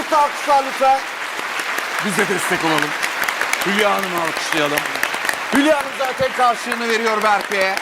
Kuvvetli alkışlar lütfen. Biz de destek olalım. Hülya Hanım'ı alkışlayalım. Hülya Hanım zaten karşılığını veriyor Berk Bey'e.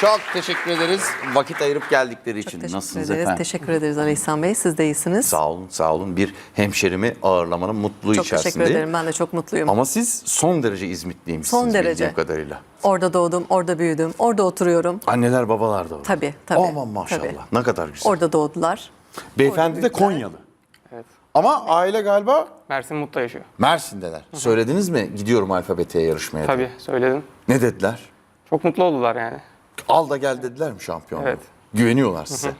Çok teşekkür ederiz vakit ayırıp geldikleri için. Teşekkür Nasılsınız ederiz. efendim? Teşekkür ederiz İhsan Bey. Siz de iyisiniz. Sağ olun, sağ olun. Bir hemşerimi ağırlamanın mutluluğu Çok teşekkür ederim. Ben de çok mutluyum. Ama siz son derece İzmitliymişsiniz Son derece. kadarıyla. Orada doğdum, orada büyüdüm, orada oturuyorum. Anneler babalar da orada. Tabii, tabii, Aman maşallah. tabii. Ne kadar güzel. Orada doğdular. Beyefendi de. Konyalı. Evet. Ama aile galiba Mersin Mutlu yaşıyor. Mersin'deler. Söylediniz mi gidiyorum alfabeteye yarışmaya? diye? Tabii söyledim. Ne dediler? Çok mutlu oldular yani. Al da gel dediler mi şampiyon? Evet. Güveniyorlar size.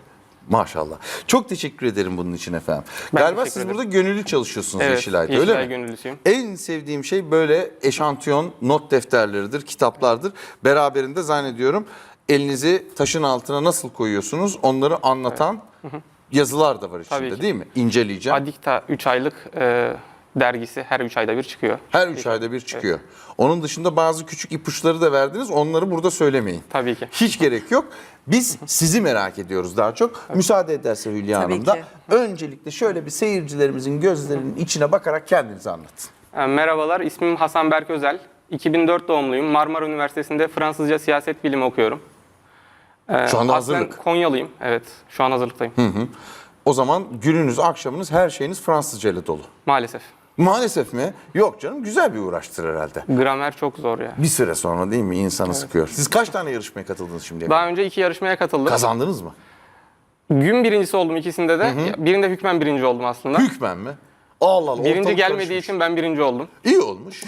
Maşallah. Çok teşekkür ederim bunun için efendim. Ben Galiba teşekkür siz ederim. burada gönüllü çalışıyorsunuz Evet, Yeşilay'da Yeşilay öyle mi? gönüllüsüyüm. En sevdiğim şey böyle eşantiyon not defterleridir, kitaplardır. Beraberinde zannediyorum elinizi taşın altına nasıl koyuyorsunuz onları anlatan yazılar da var içinde Tabii ki. değil mi? İnceleyeceğim. Adikta 3 aylık e, dergisi her 3 ayda bir çıkıyor. Her üç ayda bir çıkıyor. Onun dışında bazı küçük ipuçları da verdiniz. Onları burada söylemeyin. Tabii ki. Hiç gerek yok. Biz sizi merak ediyoruz daha çok. Müsaade ederse Hülya Tabii Hanım da. ki. Öncelikle şöyle bir seyircilerimizin gözlerinin içine bakarak kendinizi anlatın. E, merhabalar, ismim Hasan Berk Özel. 2004 doğumluyum. Marmara Üniversitesi'nde Fransızca siyaset bilimi okuyorum. E, Şu anda hazırlık. Konyalıyım. Evet, şu an hazırlıktayım. O zaman gününüz, akşamınız, her şeyiniz Fransızca ile dolu. Maalesef. Maalesef mi? Yok canım güzel bir uğraştır herhalde. Gramer çok zor ya. Bir süre sonra değil mi insanı sıkıyor. Siz kaç tane yarışmaya katıldınız şimdiye? Daha önce iki yarışmaya katıldım. Kazandınız mı? Gün birincisi oldum ikisinde de. Birinde hükmen birinci oldum aslında. Hükmen mi? Allah Allah. Birinci gelmediği karışmış. için ben birinci oldum. İyi olmuş.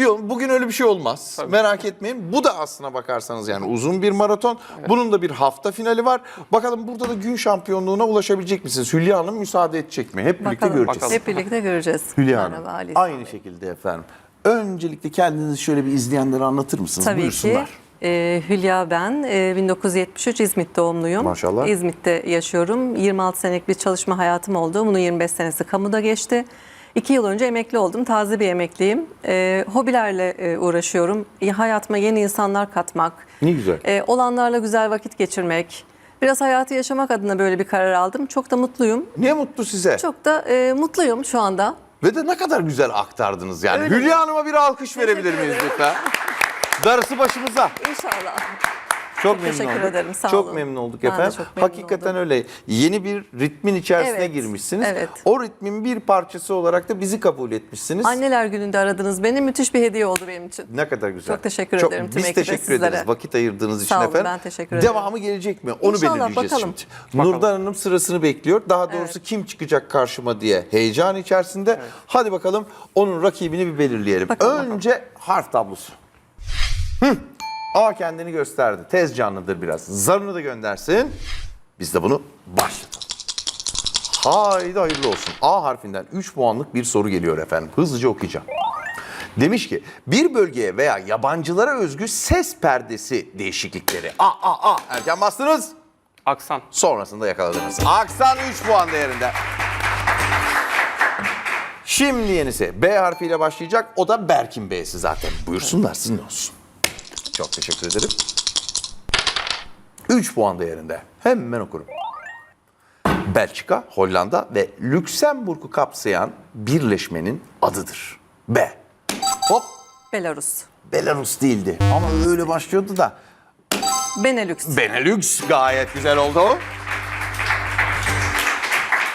Olmuş. Bugün öyle bir şey olmaz. Merak etmeyin. Bu da aslına bakarsanız yani uzun bir maraton. Bunun da bir hafta finali var. Bakalım burada da gün şampiyonluğuna ulaşabilecek misiniz? Hülya Hanım müsaade edecek mi? Hep birlikte Bakalım. göreceğiz. Bakalım. Hep birlikte göreceğiz. Hülya Hanım. Merhaba Ali Aynı Bey. şekilde efendim. Öncelikle kendinizi şöyle bir izleyenlere anlatır mısınız? Tabii Buyursunlar. ki. Ee, Hülya ben. Ee, 1973 İzmit doğumluyum. Maşallah. İzmit'te yaşıyorum. 26 senelik bir çalışma hayatım oldu. Bunun 25 senesi kamuda geçti. İki yıl önce emekli oldum. Taze bir emekliyim. Ee, hobilerle e, uğraşıyorum. E, Hayatıma yeni insanlar katmak. Ne güzel. e, olanlarla güzel vakit geçirmek. Biraz hayatı yaşamak adına böyle bir karar aldım. Çok da mutluyum. Ne mutlu size. Çok da e, mutluyum şu anda. Ve de ne kadar güzel aktardınız yani. Öyle. Hülya Hanım'a bir alkış verebilir miyiz lütfen? Darısı başımıza. İnşallah. Çok memnun teşekkür olduk. ederim, sağ çok olun. memnun olduk Ben efendim. çok memnun Hakikaten oldum. öyle. Yeni bir ritmin içerisine Evet, girmişsiniz. evet. O ritmin bir parçası olarak da bizi kabul etmişsiniz. Anneler gününde aradınız beni. Müthiş bir hediye oldu benim için. Ne kadar güzel. Çok teşekkür ederim tüm Biz teşekkür sizlere. ederiz vakit ayırdığınız için Sağ olun, efendim. ben teşekkür ederim. Devamı gelecek mi? Onu İnşallah, belirleyeceğiz bakalım. şimdi. Nurdan Hanım sırasını bekliyor. Daha doğrusu kim çıkacak karşıma diye heyecan içerisinde. Hadi bakalım onun rakibini bir belirleyelim. Bakalım, Önce harf tablosu. Hı. A kendini gösterdi. Tez canlıdır biraz. Zarını da göndersin. Biz de bunu başlatalım. Haydi hayırlı olsun. A harfinden 3 puanlık bir soru geliyor efendim. Hızlıca okuyacağım. Demiş ki bir bölgeye veya yabancılara özgü ses perdesi değişiklikleri. A a a erken bastınız. Aksan. Sonrasında yakaladınız. Aksan 3 puan değerinde. Şimdi yenisi B harfiyle başlayacak. O da Berk'in B'si zaten. Buyursunlar sizin olsun. Çok teşekkür ederim. 3 puan değerinde. Hemen okurum. Belçika, Hollanda ve Lüksemburg'u kapsayan birleşmenin adıdır. B. Hop. Belarus. Belarus değildi. Ama öyle başlıyordu da. Benelux. Benelux gayet güzel oldu.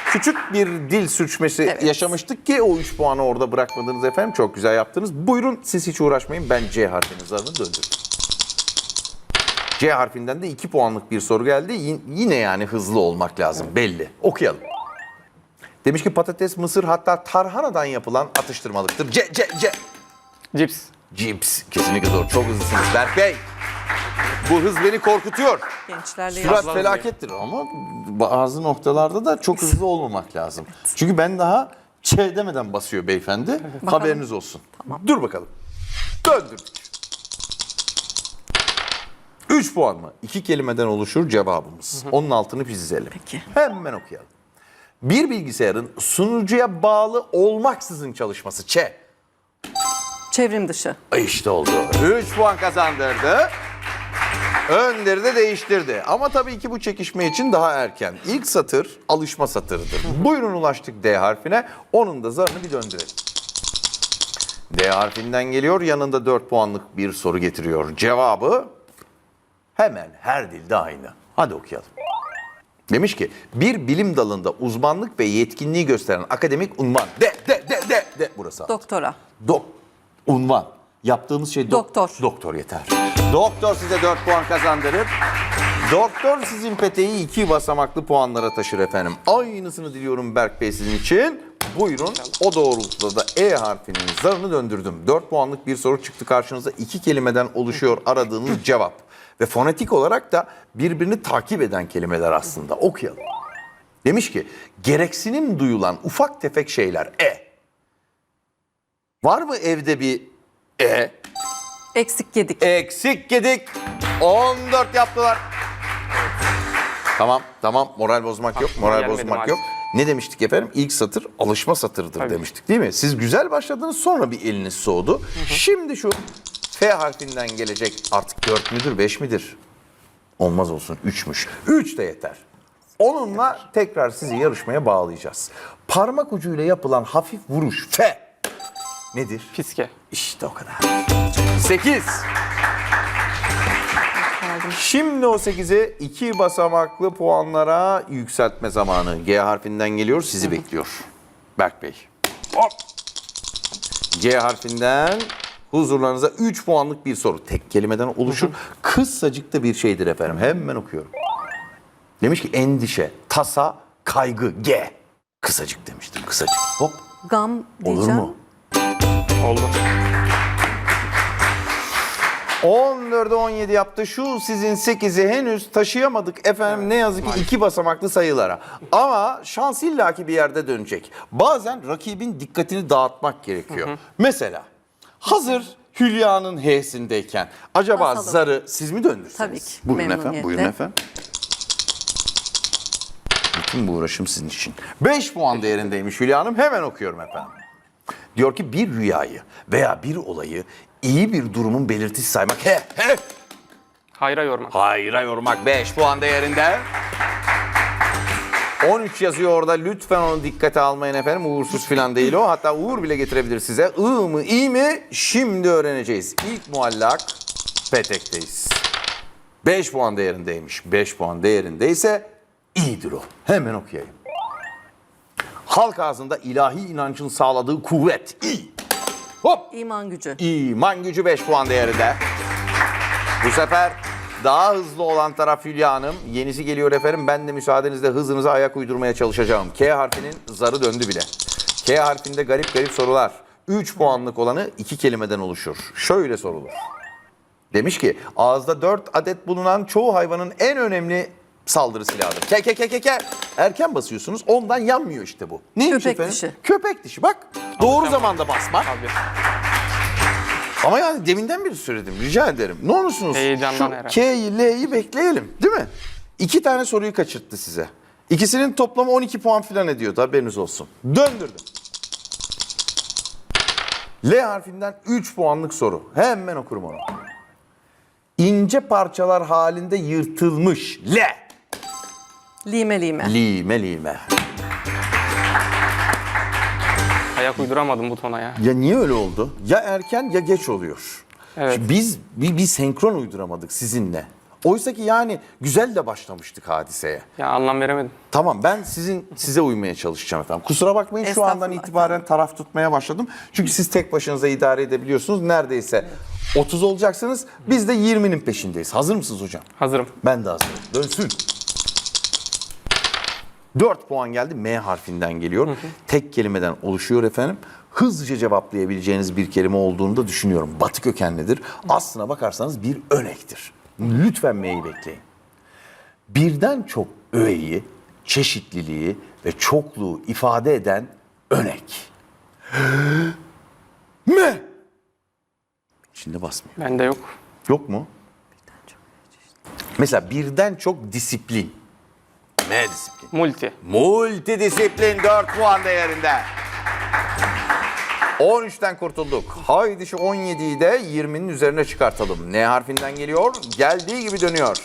Küçük bir dil sürçmesi Evet. yaşamıştık ki o 3 puanı orada bırakmadınız efendim. Çok güzel yaptınız. Buyurun siz hiç uğraşmayın. Ben C harfini zarını döndürdüm. C harfinden de 2 puanlık bir soru geldi. Y- yine yani hızlı olmak lazım belli. Okuyalım. Demiş ki patates, mısır hatta tarhanadan yapılan atıştırmalıktır. C, C, C. Cips. Cips. Kesinlikle doğru. Çok hızlısınız Berk Bey. Bu hız beni korkutuyor. Gençlerle Sürat felakettir ama bazı noktalarda da çok hızlı olmamak lazım. Çünkü ben daha Ç demeden basıyor beyefendi. Haberiniz olsun. Dur bakalım. Döndürdük. 3 puan mı? İki kelimeden oluşur cevabımız. Onun altını çizelim. Peki. Hemen okuyalım. Bir bilgisayarın sunucuya bağlı olmaksızın çalışması. Ç. Çevrim dışı. İşte oldu. 3 puan kazandırdı. Önder'i de değiştirdi. Ama tabii ki bu çekişme için daha erken. İlk satır alışma satırıdır. Buyurun ulaştık D harfine. Onun da zarını bir döndürelim. D harfinden geliyor. Yanında 4 puanlık bir soru getiriyor. Cevabı hemen her dilde aynı. Hadi okuyalım. Demiş ki bir bilim dalında uzmanlık ve yetkinliği gösteren akademik unvan. De de de de de burası. Doktora. Dok unvan. Yaptığımız şey dok- Doktor. Doktor yeter. Doktor size 4 puan kazandırır. Doktor sizin peteği iki basamaklı puanlara taşır efendim. Aynısını diliyorum Berk Bey sizin için. Buyurun o doğrultuda da E harfinin zarını döndürdüm. 4 puanlık bir soru çıktı karşınıza. iki kelimeden oluşuyor aradığınız cevap. Ve fonetik olarak da birbirini takip eden kelimeler aslında. Okuyalım. Demiş ki gereksinim duyulan ufak tefek şeyler E. Var mı evde bir E? Eksik yedik. Eksik yedik. 14 yaptılar. Tamam tamam moral bozmak yok. Moral bozmak yok. Ne demiştik efendim? İlk satır alışma satırıdır Tabii. demiştik değil mi? Siz güzel başladınız sonra bir eliniz soğudu. Şimdi şu F harfinden gelecek artık 4 müdür 5 midir? Olmaz olsun 3'müş. 3 de yeter. Onunla tekrar sizi yarışmaya bağlayacağız. Parmak ucuyla yapılan hafif vuruş F nedir? Fiske. İşte o kadar. 8. Şimdi o 8'i iki basamaklı puanlara yükseltme zamanı. G harfinden geliyor, sizi bekliyor. Berk Bey. Hop. G harfinden huzurlarınıza 3 puanlık bir soru. Tek kelimeden oluşur. Kısacık da bir şeydir efendim. Hemen okuyorum. Demiş ki endişe, tasa, kaygı, G. Kısacık demiştim, kısacık. Hop. Gam Olur diyeceğim. mu? Oldu. 14'e 17 yaptı. Şu sizin 8'i henüz taşıyamadık efendim ne yazık ki iki basamaklı sayılara. Ama şans illaki bir yerde dönecek. Bazen rakibin dikkatini dağıtmak gerekiyor. Mesela hazır Hülya'nın H'sindeyken acaba Basalım. zarı siz mi döndürseniz? Tabii ki, Buyurun efendim, buyurun efendim. Bütün bu uğraşım sizin için. 5 puan değerindeymiş Hülya Hanım. Hemen okuyorum efendim. Diyor ki bir rüyayı veya bir olayı iyi bir durumun belirtisi saymak. He he. Hayra yormak. Hayra yormak 5 puan değerinde. 13 yazıyor orada. Lütfen onu dikkate almayın efendim. Uğursuz falan değil o. Hatta uğur bile getirebilir size. I mı i mi şimdi öğreneceğiz. İlk muallak petekteyiz. 5 puan değerindeymiş. 5 puan değerindeyse iyidir o. Hemen okuyayım. Halk ağzında ilahi inancın sağladığı kuvvet. İyi. Hop. İman gücü. İman gücü 5 puan değerinde. Bu sefer daha hızlı olan taraf Hülya Hanım. Yenisi geliyor efendim. Ben de müsaadenizle hızınıza ayak uydurmaya çalışacağım. K harfinin zarı döndü bile. K harfinde garip garip sorular. 3 puanlık olanı iki kelimeden oluşur. Şöyle sorulur. Demiş ki ağızda 4 adet bulunan çoğu hayvanın en önemli saldırı silahıdır. Ke ke ke ke ke. Erken basıyorsunuz ondan yanmıyor işte bu. Neymiş Köpek efendim? dişi. Köpek dişi bak. Doğru zamanda basmak. Tabii. Ama yani deminden beri söyledim. Rica ederim. Ne olursunuz Heyecandan şu herhalde. K'yi, L'yi bekleyelim. Değil mi? İki tane soruyu kaçırttı size. İkisinin toplamı 12 puan falan ediyordu. Haberiniz olsun. Döndürdüm. L harfinden 3 puanlık soru. Hemen okurum onu. İnce parçalar halinde yırtılmış. L. Lime lime. Lime lime. Ayak uyduramadım butona ya. Ya niye öyle oldu? Ya erken ya geç oluyor. Evet. Şimdi Biz bir, bir senkron uyduramadık sizinle. Oysa ki yani güzel de başlamıştık hadiseye. Ya anlam veremedim. Tamam ben sizin size uymaya çalışacağım efendim. Kusura bakmayın şu andan itibaren taraf tutmaya başladım. Çünkü siz tek başınıza idare edebiliyorsunuz. Neredeyse 30 olacaksınız. Biz de 20'nin peşindeyiz. Hazır mısınız hocam? Hazırım. Ben de hazırım. Dönsün. 4 puan geldi. M harfinden geliyor. Tek kelimeden oluşuyor efendim. Hızlıca cevaplayabileceğiniz bir kelime olduğunu da düşünüyorum. Batı kökenlidir. Aslına bakarsanız bir örnektir. Lütfen M'yi bekleyin. Birden çok öğeyi, çeşitliliği ve çokluğu ifade eden önek. M. Şimdi basmıyor. Bende yok. Yok mu? Mesela birden çok disiplin. M disiplin. Multi. Multidisiplin 4 puan değerinde. 13'ten kurtulduk. Haydi şu 17'yi de 20'nin üzerine çıkartalım. N harfinden geliyor. Geldiği gibi dönüyor.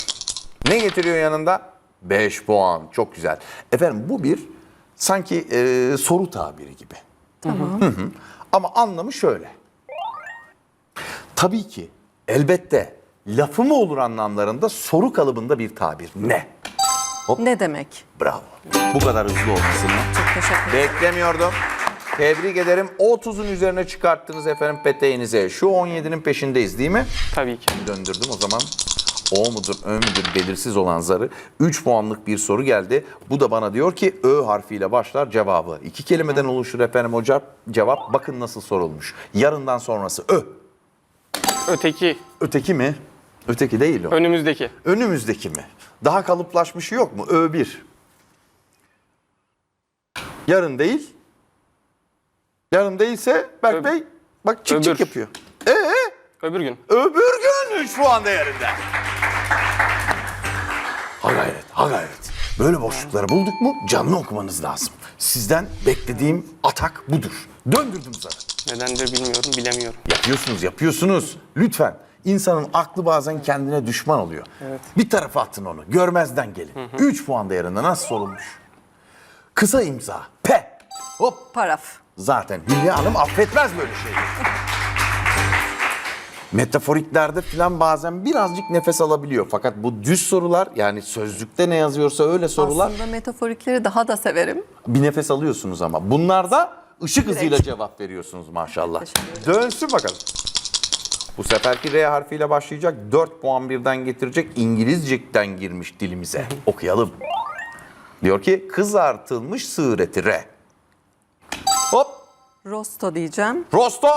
Ne getiriyor yanında? 5 puan. Çok güzel. Efendim bu bir sanki e, soru tabiri gibi. Tamam. Ama anlamı şöyle. Tabii ki elbette lafı mı olur anlamlarında soru kalıbında bir tabir. Ne? Ne demek? Bravo. Bu kadar hızlı olmasını Çok teşekkür ederim. beklemiyordum. Tebrik ederim. 30'un üzerine çıkarttınız efendim peteğinize. Şu 17'nin peşindeyiz değil mi? Tabii ki. Döndürdüm o zaman. O mudur, Ö müdür belirsiz olan zarı 3 puanlık bir soru geldi. Bu da bana diyor ki Ö harfiyle başlar cevabı. İki kelimeden oluşur efendim hocam. Cevap bakın nasıl sorulmuş. Yarından sonrası Ö. Öteki, Öteki mi? Öteki değil o. önümüzdeki. Önümüzdeki mi? Daha kalıplaşmışı yok mu? Ö1. Yarın değil. Yarın değilse Berk Öb- Bey bak çık çık Öbür. yapıyor. Ee, Öbür gün. öbür gün 3 puan değerinde. Ha gayret, ha gayret. Böyle boşlukları bulduk mu canlı okumanız lazım. Sizden beklediğim atak budur. Döndürdüm zarı. Nedendir bilmiyorum, bilemiyorum. Yapıyorsunuz, yapıyorsunuz. Lütfen. İnsanın aklı bazen kendine düşman oluyor. Bir tarafa atın onu. Görmezden gelin. 3 puan değerinde nasıl sorulmuş? Kısa imza. P. Hop. Paraf. Zaten Hülya Hanım affetmez böyle şeyleri. Metaforiklerde falan bazen birazcık nefes alabiliyor. Fakat bu düz sorular yani sözlükte ne yazıyorsa öyle sorular Aslında metaforikleri daha da severim. bir nefes alıyorsunuz ama. Bunlarda ışık hızıyla cevap veriyorsunuz maşallah. Dönsün bakalım. Bu seferki R harfiyle başlayacak. 4 puan birden getirecek. İngilizcekten girmiş dilimize. Okuyalım. Diyor ki kızartılmış sığır eti R. Hop. Rosto diyeceğim. Rosto.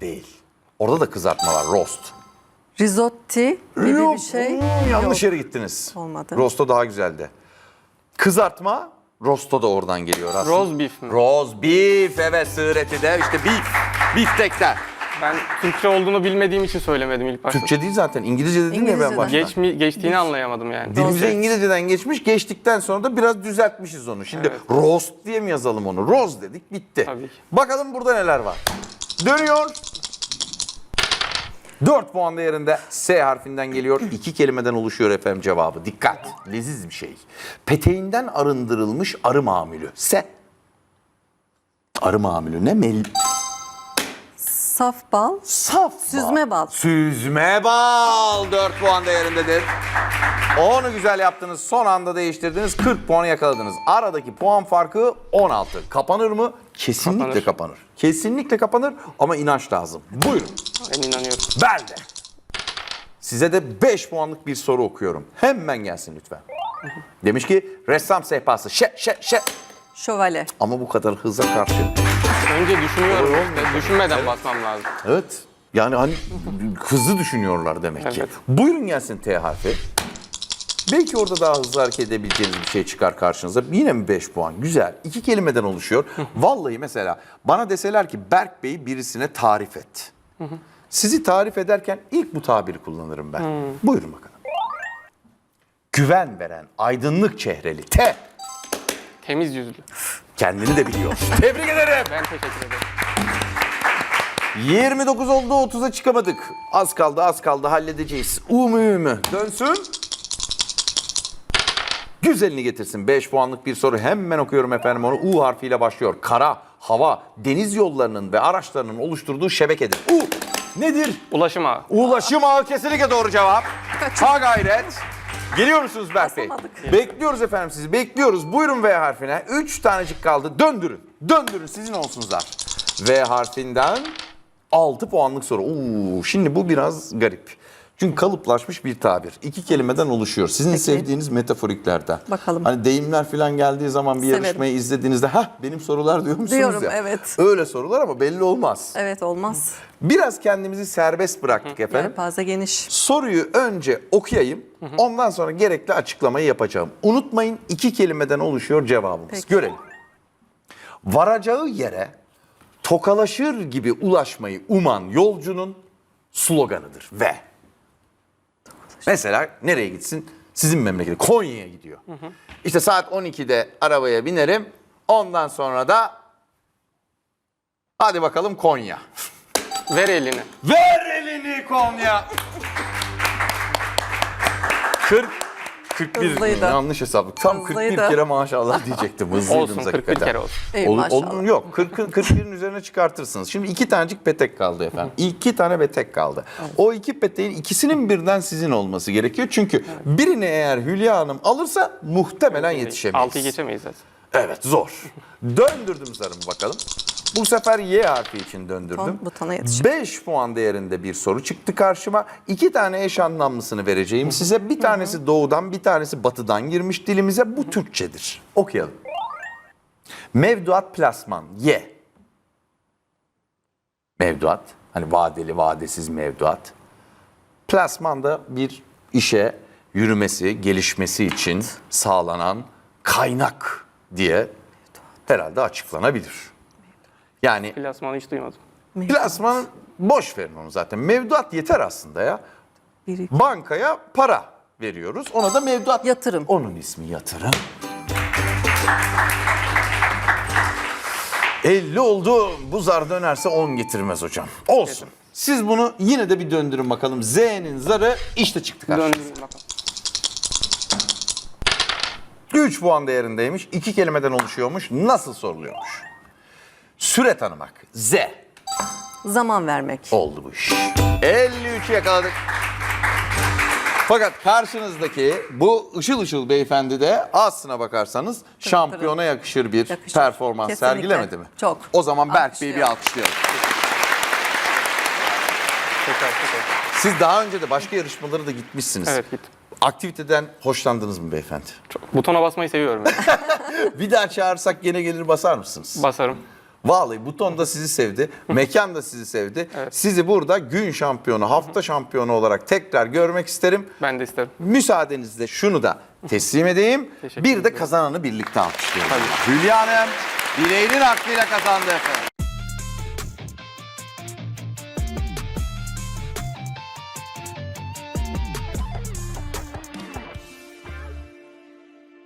Değil. Orada da kızartma var. Rost. Risotti gibi Yok, bir şey. hmm, Yanlış Yok. yere gittiniz. Olmadı. Rosto daha güzeldi. Kızartma, rosto da oradan geliyor aslında. Roast beef mi? Roast beef, evet sığır eti de işte beef, biftekler. Ben Türkçe olduğunu bilmediğim için söylemedim ilk başta. Türkçe değil zaten, İngilizce dedin ya ben İngilizceden. başta. Geç mi, geçtiğini anlayamadım yani. Dilimize. İngilizceden geçmiş, geçtikten sonra da biraz düzeltmişiz onu. Şimdi Evet. roast diye mi yazalım onu? Roast dedik, bitti. Tabii ki. Bakalım burada neler var. Dönüyor. 4 puan değerinde S harfinden geliyor. İki kelimeden oluşuyor efendim cevabı. Dikkat. Leziz bir şey. Peteğinden arındırılmış arı mamülü. S. Arı mamülü ne? Mel Saf bal. Saf Süzme bal. Süzme bal 4 puan değerindedir. Onu güzel yaptınız. Son anda değiştirdiniz. 40 puanı yakaladınız. Aradaki puan farkı 16. Kapanır mı? Kesinlikle kapanır. Kapanır. Kesinlikle kapanır ama inanç lazım. Buyurun. Ben inanıyorum. Ben de. Size de 5 puanlık bir soru okuyorum. Hemen gelsin lütfen. Demiş ki ressam sehpası. Şe şe şe. Şövalye. Ama bu kadar hıza karşı. Önce düşünüyorum işte. Düşünmeden basmam lazım. Evet. Yani hani hızlı düşünüyorlar demek ki. Evet. Buyurun gelsin T harfi. Belki orada daha hızlı hareket edebileceğiniz bir şey çıkar karşınıza. Yine mi 5 puan? Güzel. İki kelimeden oluşuyor. Vallahi mesela bana deseler ki Berk Bey'i birisine tarif et. Sizi tarif ederken ilk bu tabiri kullanırım ben. Buyurun bakalım. Güven veren, aydınlık çehreli. T. Temiz yüzlü. Kendini de biliyor. Tebrik ederim. Ben teşekkür ederim. 29 oldu 30'a çıkamadık. Az kaldı az kaldı halledeceğiz. U mu Ü mü? Dönsün. Güzelini getirsin. 5 puanlık bir soru. Hemen okuyorum efendim onu. U harfiyle başlıyor. Kara, hava, deniz yollarının ve araçlarının oluşturduğu şebekedir. U nedir? Ulaşım ağı. Ulaşım ağı kesinlikle doğru cevap. Ha gayret. Geliyor musunuz Berk Bey? Bekliyoruz efendim sizi. Bekliyoruz. Buyurun V harfine. 3 tanecik kaldı. Döndürün. Döndürün sizin olsun zar. V harfinden 6 puanlık soru. Oo, şimdi bu biraz garip. Çünkü kalıplaşmış bir tabir. İki kelimeden oluşuyor. Sizin Peki. sevdiğiniz metaforiklerden. Bakalım. Hani deyimler falan geldiği zaman bir Severim. yarışmayı izlediğinizde ha benim sorular diyor musunuz Diyorum, ya? evet. Öyle sorular ama belli olmaz. Evet olmaz. Biraz kendimizi serbest bıraktık efendim. Yelpaze geniş. Soruyu önce okuyayım. Ondan sonra gerekli açıklamayı yapacağım. Unutmayın iki kelimeden oluşuyor cevabımız. Peki. Görelim. Varacağı yere tokalaşır gibi ulaşmayı uman yolcunun sloganıdır ve mesela nereye gitsin? Sizin memlekete Konya'ya gidiyor. İşte saat 12'de arabaya binerim. Ondan sonra da Hadi bakalım Konya. Ver elini. Ver elini Konya. 40 41 Hızlıydı. yanlış hesaplık. Tam 41 Hızlıydı. kere maşallah diyecektim. Hızlıydınız Olsun 41 hakikaten. kere olsun. Ey Olur, maşallah. olur, yok 40 41'in üzerine çıkartırsınız. Şimdi iki tanecik petek kaldı efendim. İki tane petek kaldı. O iki peteğin ikisinin birden sizin olması gerekiyor. Çünkü birini eğer Hülya Hanım alırsa muhtemelen yetişemeyiz. 6'yı geçemeyiz zaten. Evet zor. Döndürdüm zarımı bakalım. Bu sefer Y harfi için döndürdüm. Ton butona yetişir. 5 puan değerinde bir soru çıktı karşıma. İki tane eş anlamlısını vereceğim size. Bir tanesi doğudan bir tanesi batıdan girmiş dilimize. Bu Türkçedir. Okuyalım. Mevduat plasman Y. Mevduat. Hani vadeli vadesiz mevduat. Plasman da bir işe yürümesi, gelişmesi için sağlanan kaynak diye herhalde açıklanabilir. Yani Plasmanı hiç duymadım. plasman boş verin onu zaten. Mevduat yeter aslında ya. Biri- Bankaya para veriyoruz. Ona da mevduat. Yatırım. Onun ismi yatırım. 50 oldu. Bu zar dönerse 10 getirmez hocam. Olsun. Siz bunu yine de bir döndürün bakalım. Z'nin zarı işte çıktı karşınıza. Döndürün bakalım. 3 puan değerindeymiş. 2 kelimeden oluşuyormuş. Nasıl soruluyormuş? Süre tanımak. Z. Zaman vermek. Oldu bu iş. 53 yakaladık. Fakat karşınızdaki bu ışıl ışıl beyefendi de aslına bakarsanız şampiyona yakışır bir Yakışır. performans Kesinlikle. sergilemedi mi? Çok. O zaman Berk Bey'i bir alkışlayalım. Tekrar tekrar. Siz daha önce de başka yarışmalara da gitmişsiniz. Evet gittim. Aktiviteden hoşlandınız mı beyefendi? Çok, butona basmayı seviyorum. ben. Bir daha çağırsak gene gelir basar mısınız? Basarım. Vallahi buton da sizi sevdi, mekan da sizi sevdi. Evet. Sizi burada gün şampiyonu, hafta şampiyonu olarak tekrar görmek isterim. Ben de isterim. Müsaadenizle şunu da teslim edeyim. Teşekkür Bir de ederim. kazananı birlikte alkışlayalım. Hülya Hanım bileğinin hakkıyla kazandı efendim.